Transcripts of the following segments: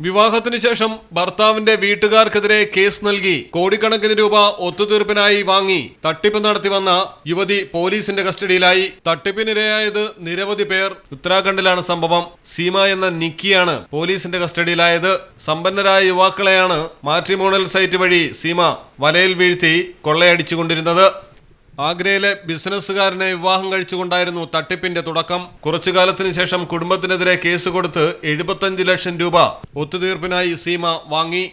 വിവാഹത്തിന് ശേഷം ഭർത്താവിന്റെ വീട്ടുകാർക്കെതിരെ കേസ് നൽകി കോടിക്കണക്കിന് രൂപ ഒത്തുതീർപ്പിനായി വാങ്ങി തട്ടിപ്പ് നടത്തി വന്ന യുവതി പോലീസിന്റെ കസ്റ്റഡിയിലായി. തട്ടിപ്പിനിരയായത് നിരവധി പേർ. ഉത്തരാഖണ്ഡിലാണ് സംഭവം. സീമ എന്ന നിക്കിയാണ് പോലീസിന്റെ കസ്റ്റഡിയിലായത്. സമ്പന്നരായ യുവാക്കളെയാണ് മാട്രിമോണൽ സൈറ്റ് വഴി സീമ വലയിൽ വീഴ്ത്തി കൊള്ളയടിച്ചുകൊണ്ടിരുന്നത്. ആഗ്രയിലെ ബിസിനസ്സുകാരനെ വിവാഹം കഴിച്ചുകൊണ്ടായിരുന്നു തട്ടിപ്പിന്റെ തുടക്കം. കുറച്ചു കാലത്തിന് ശേഷം കുടുംബത്തിനെതിരെ കേസ് കൊടുത്ത് എഴുപത്തഞ്ച് ലക്ഷം രൂപ ഒത്തുതീർപ്പിനായി സീമ വാങ്ങി.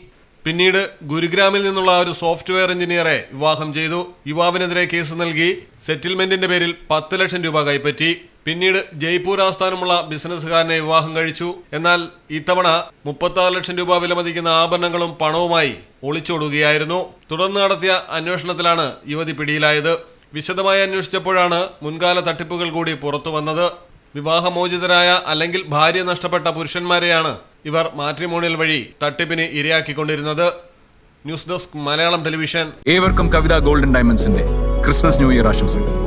പിന്നീട് ഗുരുഗ്രാമിൽ നിന്നുള്ള ഒരു സോഫ്റ്റ്വെയർ എഞ്ചിനീയറെ വിവാഹം ചെയ്തു. യുവാവിനെതിരെ കേസ് നൽകി. സെറ്റിൽമെന്റിന്റെ പേരിൽ പത്ത് ലക്ഷം രൂപ കൈപ്പറ്റി. പിന്നീട് ജയ്പൂർ ആസ്ഥാനമുള്ള ബിസിനസ്സുകാരനെ വിവാഹം കഴിച്ചു. എന്നാൽ ഇത്തവണ മുപ്പത്തി ലക്ഷം രൂപ വിലമതിക്കുന്ന ആഭരണങ്ങളും പണവുമായി ഒളിച്ചോടുകയായിരുന്നു. തുടർന്ന് നടത്തിയ അന്വേഷണത്തിലാണ് യുവതി പിടിയിലായത്. വിശദമായി അന്വേഷിച്ചപ്പോഴാണ് മുൻകാല തട്ടിപ്പുകൾ കൂടി പുറത്തു വന്നത്. വിവാഹമോചിതരായ അല്ലെങ്കിൽ ഭാര്യ നഷ്ടപ്പെട്ട പുരുഷന്മാരെയാണ് ഇവർ മാട്രിമോണിയൽ വഴി തട്ടിപ്പിന് ഇരയാക്കിക്കൊണ്ടിരുന്നത്. News desk Malayalam television. ഏവർക്കും കവിത ഗോൾഡൻ ഡയമണ്ട്സിന്റെ ക്രിസ്മസ് ന്യൂ ഇയർ ആശംസകൾ.